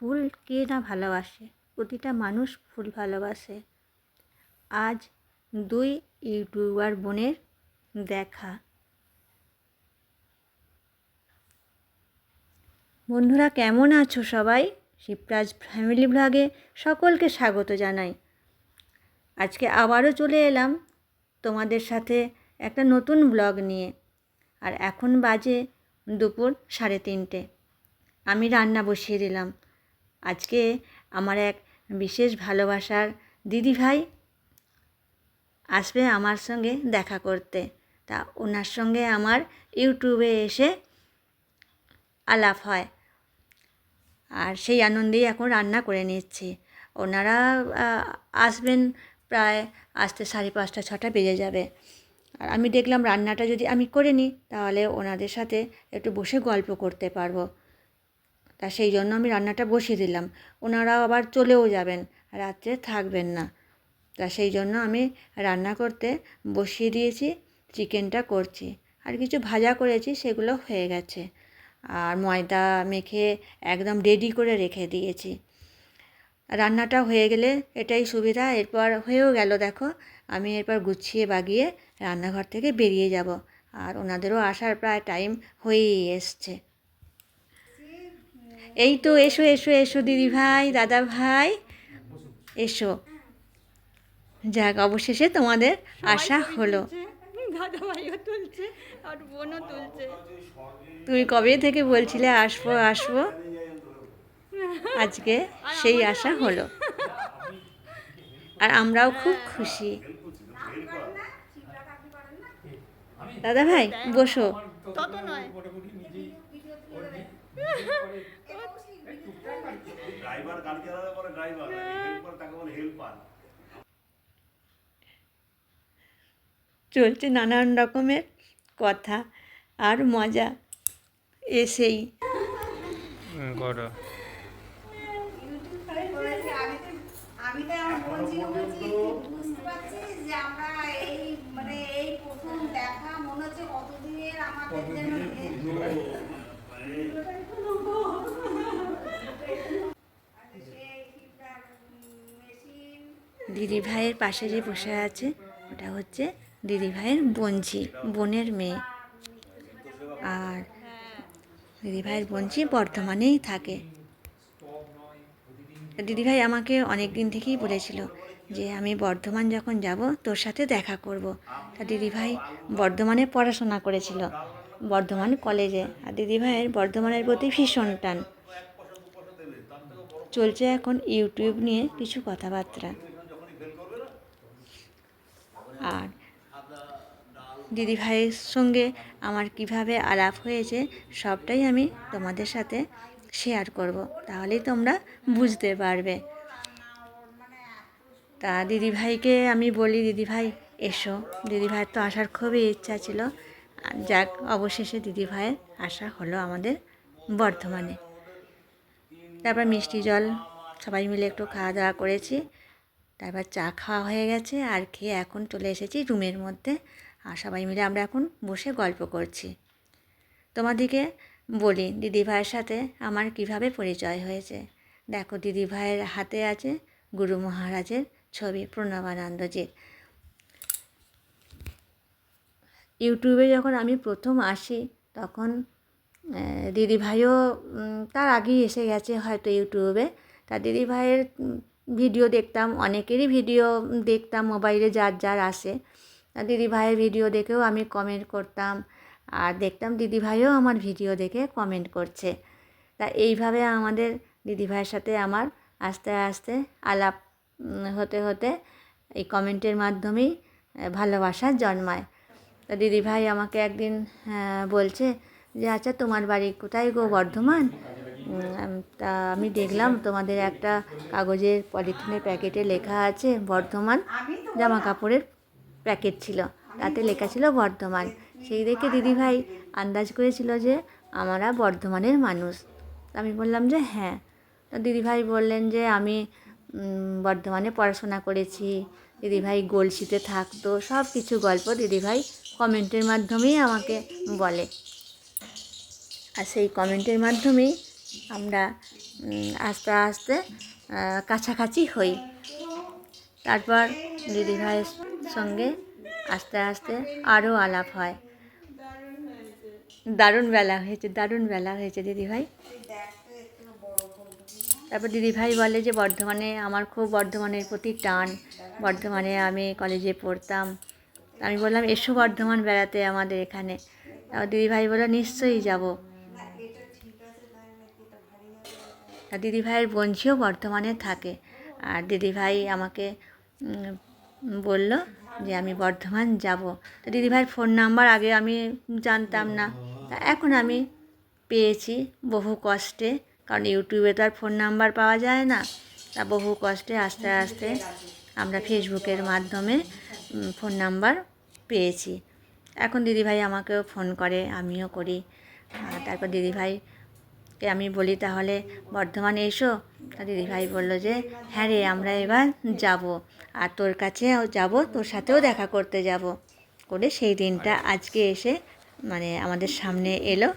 ফুল কে না ভালোবাসে, প্রতিটা মানুষ ফুল ভালোবাসে। আজ দুই ইউটিউবার বোনের দেখা। বন্ধুরা, কেমন আছো সবাই? শিবরাজ ফ্যামিলি ব্লগে সকলকে স্বাগত জানাই। আজকে আবারও চলে এলাম তোমাদের সাথে একটা নতুন ব্লগ নিয়ে। আর এখন বাজে দুপুর সাড়ে তিনটে। আমি রান্না বসিয়ে দিলাম। আজকে আমার এক বিশেষ ভালোবাসার দিদি ভাই আসবে আমার সঙ্গে দেখা করতে। তা ওনার সঙ্গে আমার ইউটিউবে এসে আলাপ হয়। আর সেই আনন্দেই এখন রান্না করে নিচ্ছি। ওনারা আসবেন প্রায় আসতে সাড়ে পাঁচটা, ছটা বেজে যাবে। আর আমি দেখলাম রান্নাটা যদি আমি করে নিই, তাহলে ওনাদের সাথে একটু বসে গল্প করতে পারব। তা সেই জন্য আমি রান্নাটা বসিয়ে দিলাম। ওনারাও আবার চলেও যাবেন, রাত্রে থাকবেন না। তা সেই জন্য আমি রান্না করতে বসিয়ে দিয়েছি, চিকেনটা করছি। আর কিছু ভাজা করেছি, সেগুলো হয়ে গেছে। আর ময়দা মেখে একদম রেডি করে রেখে দিয়েছি। রান্নাটা হয়ে গেলে এটাই সুবিধা, এরপর হয়েও গেল দেখো, আমি এরপর গুছিয়ে বাগিয়ে রান্নাঘর থেকে বেরিয়ে যাব। আর ওনাদেরও আসার প্রায় টাইম হয়েই এসছে। এই তো এসো এসো এসো দিদি ভাই দাদা ভাই। এসো। যাক অবশেষে তোমাদের আশা হলো। তুমি কবে থেকে বলছিলে আসব আসব? আজকে সেই আশা হলো। আর আমরাও খুব খুশি। দাদা ভাই বসো তত নয় ড্রাইভার গাড়ি চালালে পরে ড্রাইভার হেল্পার তাকে বলে হেল্পার চলছে নানান রকমের কথা আর মজা এসেই। করো আমি তো আমার বোন ছিল বলছি বুঝতে পারছিস যে আমরা এই মানে এই প্রথম দেখা মনে হচ্ছে কতদিনের আমাদের যেন মেশিন দিদি ভাইয়ের পাশে যে বসে আছে ওটা হচ্ছে দিদি ভাইয়ের বোনঝি বোনের মেয়ে। আর দিদি ভাইয়ের বোনঝি বর্ধমানেই থাকে। দিদি ভাই আমাকে অনেক দিন থেকেই বলেছিল যে, আমি বর্ধমান যখন যাব, তোর সাথে দেখা করব। তা দিদি ভাই বর্ধমানে পড়াশোনা করেছিল, বর্ধমান কলেজে। আর দিদি ভাইয়ের বর্ধমানের প্রতি ভীষণ টান। চলছে এখন ইউটিউব নিয়ে কিছু কথাবার্তা। আর দিদি ভাইয়ের সঙ্গে আমার কীভাবে আলাপ হয়েছে সবটাই আমি তোমাদের সাথে শেয়ার করব। তাহলেই তোমরা বুঝতে পারবে। তা দিদি ভাইকে আমি বলি দিদি ভাই এসো। দিদি ভাইয়ের তো আসার খুবই ইচ্ছা ছিল। যাক, অবশেষে দিদি ভাইয়ের আসা হলো আমাদের বর্ধমানে। তারপর মিষ্টি জল, সবাই মিলে একটু খাওয়া দাওয়া করেছি। তারপর চা খাওয়া হয়ে গেছে। আর খেয়ে এখন চলে এসেছি রুমের মধ্যে। আর সবাই মিলে আমরা এখন বসে গল্প করছি। তোমাদিকে বলি দিদি ভাইয়ের সাথে আমার কীভাবে পরিচয় হয়েছে? দেখো দিদি ভাইয়ের হাতে আছে গুরু মহারাজের ছবি প্রণবানন্দজির। ইউটিউবে যখন আমি প্রথম আসি তখন আহ, দিদি ভাইও তার আগেই এসে গেছে হয়তো ইউটিউবে। তা দিদি ভাইয়ের ভিডিও দেখতাম অনেকেরই ভিডিও দেখতাম মোবাইলে যার যার আসে। দিদি ভাইয়ের ভিডিও দেখেও আমি কমেন্ট করতাম। আর দেখতাম দিদি ভাইও আমার ভিডিও দেখে কমেন্ট করছে। তা এইভাবে আমাদের দিদি ভাইয়ের সাথে আমার আস্তে আস্তে আলাপ হতে হতে এই কমেন্টের মাধ্যমেই ভালোবাসা জন্মায়। তা দিদি ভাই আমাকে একদিন বলছে যে আচ্ছা তোমার বাড়ি কোথায় গো বর্ধমান? তা আমি দেখলাম তোমাদের একটা কাগজের পলিথিনের প্যাকেটে লেখা আছে, বর্ধমান জামা কাপড়ের প্যাকেট ছিল তাতে লেখা ছিল বর্ধমান। সেই দেখে দিদি ভাই আন্দাজ করেছিল যে আমরা বর্ধমানের মানুষ। আমি বললাম যে হ্যাঁ। তা দিদি ভাই বললেন যে আমি বর্ধমানে পড়াশোনা করেছি। দিদিভাই গলসিতে থাকতো। সব কিছু গল্প দিদিভাই কমেন্টের মাধ্যমেই আমাকে বলে। আর সেই কমেন্টের মাধ্যমেই আমরা আস্তে আস্তে কাছাকাছি হই। তারপর দিদিভাইয়ের সঙ্গে আস্তে আস্তে আরও আলাপ হয়। দারুণ বেলা হয়েছে, দারুণ বেলা হয়েছে দিদিভাই। তারপর দিদিভাই বলে যে, বর্ধমানে আমার খুব বর্ধমানের প্রতি টান। বর্ধমানে আমি কলেজে পড়তাম। আমি বললাম, এসো বর্ধমান বেড়াতে আমাদের এখানে। তারপর দিদিভাই বলল, নিশ্চয়ই যাব। দিদিভাইয়ের বোনঝিও বর্ধমানে থাকে। আর দিদিভাই আমাকে বলল যে আমি বর্ধমান যাব। তো দিদিভাইয়ের ফোন নাম্বার আগে আমি জানতাম না। তা এখন আমি পেয়েছি বহু কষ্টে। কারণ ইউটিউবে তো আর ফোন নাম্বার পাওয়া যায় না। তা বহু কষ্টে আস্তে আস্তে আমরা ফেসবুকের মাধ্যমে ফোন নাম্বার পেয়েছি। এখন দিদিভাই আমাকেও ফোন করে, আমিও করি। তারপর দিদিভাইকে আমি বলি তাহলে বর্ধমানে এসো? তা দিদিভাই বলল যে হ্যাঁ রে আমরা এবার যাব। আর তোর কাছেও যাব তোর সাথেও দেখা করতে যাব। করে সেই দিনটা আজকে এসে মানে আমাদের সামনে এলো।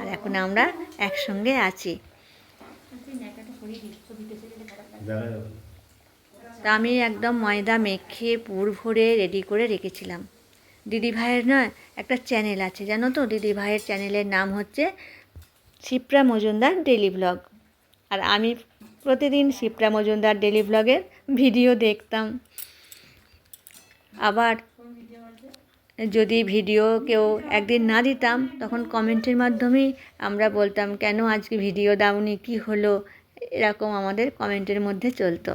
আর এখন আমরা একসঙ্গে আছি। তা আমি একদম ময়দা মেখে পুর ভরে রেডি করে রেখেছিলাম। দিদি ভাইয়ের নয় একটা চ্যানেল আছে জানো তো? দিদি ভাইয়ের চ্যানেলের নাম হচ্ছে শিপ্রা মজুমদার ডেলি ব্লগ আর আমি প্রতিদিন শিপ্রা মজুমদার ডেলি ব্লগের ভিডিও দেখতাম। আবার যদি ভিডিও কেউ একদিন না দিতাম, তখন কমেন্টের মাধ্যমেই আমরা বলতাম, কেন আজকে ভিডিও দাওনি? কী হলো? এরকম আমাদের কমেন্টের মধ্যে চলতো।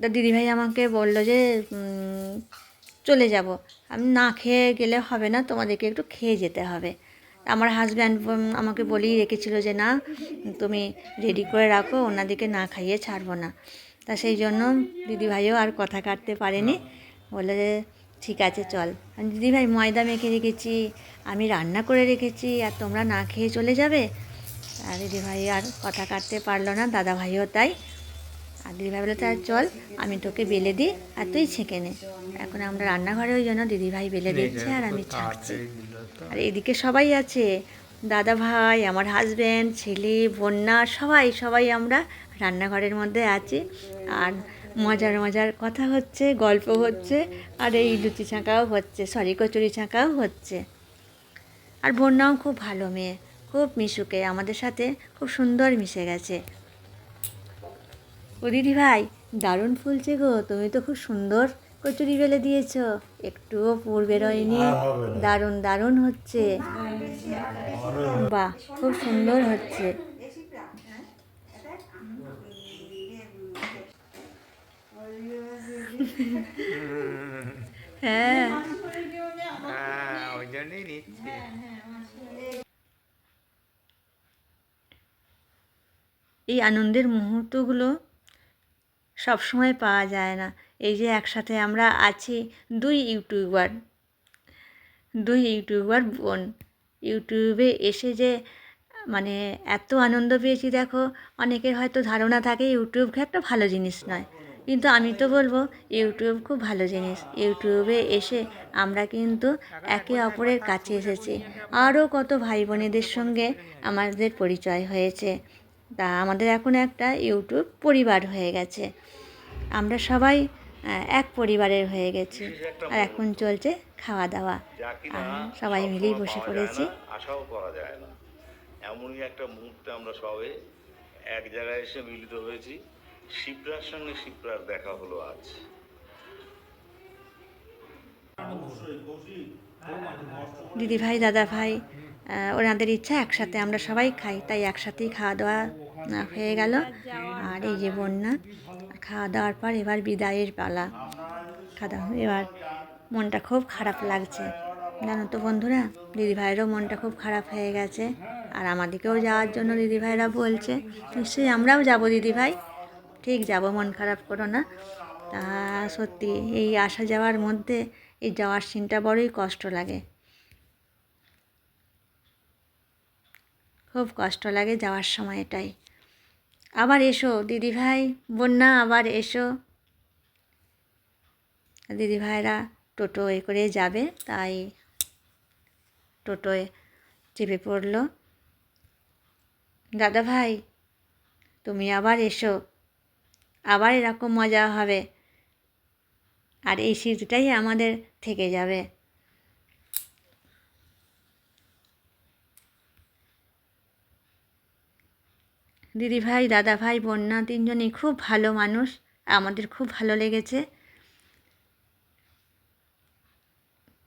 তা দিদিভাই আমাকে বলল যে চলে যাব। আমি না খেয়ে গেলে হবে না, তোমাদেরকে একটু খেয়ে যেতে হবে। আমার হাজব্যান্ড আমাকে বলেই রেখেছিল যে, না, তুমি রেডি করে রাখো ওনাদেরকে না খাইয়ে ছাড়বো না। তা সেই জন্য দিদিভাইও আর কথা কাটতে পারেনি। বলে যে, ঠিক আছে, চল। দিদিভাই, ময়দা মেখে রেখেছি, আমি রান্না করে রেখেছি, আর তোমরা না খেয়ে চলে যাবে? আর দিদিভাই আর কথা কাটতে পারল না দাদা ভাইও তাই। আর দিদিভাই বলে তার চল আমি তোকে বেলে দিই আর তুই ছেঁকে নে। এখন আমরা রান্নাঘরে ওই জন্য দিদিভাই বেলে দিচ্ছে আর আমি ছাড়ছি। আর এদিকে সবাই আছে দাদা ভাই আমার হাজব্যান্ড ছেলে বন্যা সবাই সবাই আমরা রান্নাঘরের মধ্যে আছি। আর মজার মজার কথা হচ্ছে গল্প হচ্ছে আর এই লুচি ছাঁকাও হচ্ছে সরি কচুরি ছাঁকাও হচ্ছে। আর বন্যাও খুব ভালো মেয়ে খুব মিশুকে আমাদের সাথে খুব সুন্দর মিশে গেছে। ও দিদি ভাই দারুণ ফুলছে গো তুমি তো খুব সুন্দর কচুরি বেলে দিয়েছ। একটুও পুর বেরোয়নি। দারুণ দারুণ হচ্ছে। বাহ খুব সুন্দর হচ্ছে। হ্যাঁ। এই আনন্দের মুহূর্তগুলো সব সময় পাওয়া যায় না। এই যে একসাথে আমরা আছি দুই ইউটিউবার দুই ইউটিউবার বোন। ইউটিউবে এসে যে মানে এত আনন্দ পেয়েছি দেখো, অনেকের হয়তো ধারণা থাকে ইউটিউব একটা ভালো জিনিস নয়। কিন্তু আমি তো বলব, ইউটিউব খুব ভালো জিনিস। ইউটিউবে এসে আমরা কিন্তু একে অপরের কাছে এসেছি। আরও কত ভাই বোনেদের সঙ্গে আমাদের পরিচয় হয়েছে। তা আমাদের এখন একটা ইউটিউব পরিবার হয়ে গেছে। আমরা সবাই এক পরিবারের হয়ে গেছি আর এখন চলছে খাওয়া দাওয়া সবাই মিলেই বসে পড়েছি। আশাও করা যায় না। এমনই একটা মুহূর্তে আমরা সবে এক জায়গায় এসে মিলিত হয়েছি। শিপ্রার সঙ্গে শিপ্রার দেখা হলো আজ। দিদি ভাই দাদা ভাই ওনাদের ইচ্ছা একসাথে আমরা সবাই খাই, তাই একসাথেই খাওয়া দাওয়া হয়ে গেল। আর এই যে বন্যা, খাওয়া দাওয়ার পর এবার বিদায়ের পালা। খাওয়া এবার মনটা খুব খারাপ লাগছে। জানো তো বন্ধুরা, দিদিভাইয়েরও মনটা খুব খারাপ হয়ে গেছে। আর আমাদেরকেও যাওয়ার জন্য দিদিভাইরা বলছে, নিশ্চয়ই আমরাও যাব দিদিভাই। ঠিক যাব, মন খারাপ করো না। তা সত্যি এই আসা যাওয়ার মধ্যে এই যাওয়ার সিনটা বড়ই কষ্ট লাগে। খুব কষ্ট লাগে যাওয়ার সময় এটাই আবার এসো দিদি ভাই বন্যা, আবার এসো। দিদি ভাইরা টোটো এ করে যাবে, তাই টোটোয় চেপে পড়ল। দাদা ভাই তুমি আবার এসো, আবার এরকম মজা হবে। আর এই স্মৃতিটাই আমাদের থেকে যাবে। দিদি দাদাভাই দাদা বন্যা তিনজনই খুব ভালো মানুষ। আমাদের খুব ভালো লেগেছে।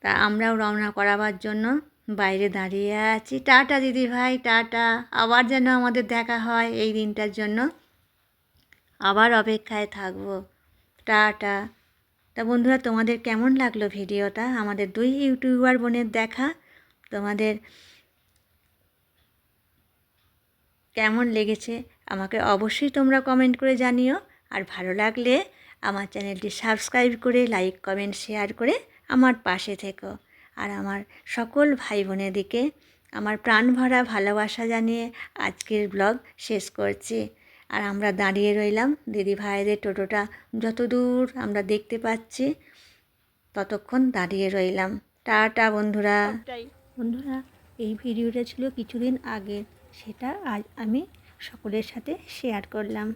তা আমরাও রওনা করাবার জন্য বাইরে দাঁড়িয়ে আছি। টাটা দিদি ভাই, টাটা। আবার যেন আমাদের দেখা হয় এই দিনটার জন্য। আবার অপেক্ষায় থাকব। টাটা। তা বন্ধুরা, তোমাদের কেমন লাগল ভিডিওটা? আমাদের দুই ইউটিউবার বোনের দেখা। তোমাদের কেমন লেগেছে আমাকে অবশ্যই তোমরা কমেন্ট করে জানিও। আর ভালো লাগলে আমার চ্যানেলটি সাবস্ক্রাইব করে লাইক কমেন্ট শেয়ার করে আমার পাশে থেকো। আর আমার সকল ভাই বোনেদিকে আমার প্রাণ ভরা ভালোবাসা জানিয়ে আজকের ব্লগ শেষ করছি। আর আমরা দাঁড়িয়ে রইলাম দিদি ভাইদের টোটোটা যত দূর আমরা দেখতে পাচ্ছি, ততক্ষণ দাঁড়িয়ে রইলাম। টাটা বন্ধুরা। বন্ধুরা, এই ভিডিওটা ছিল কিছুদিন আগে। সেটা আজ আমি সকলের সাথে শেয়ার করলাম।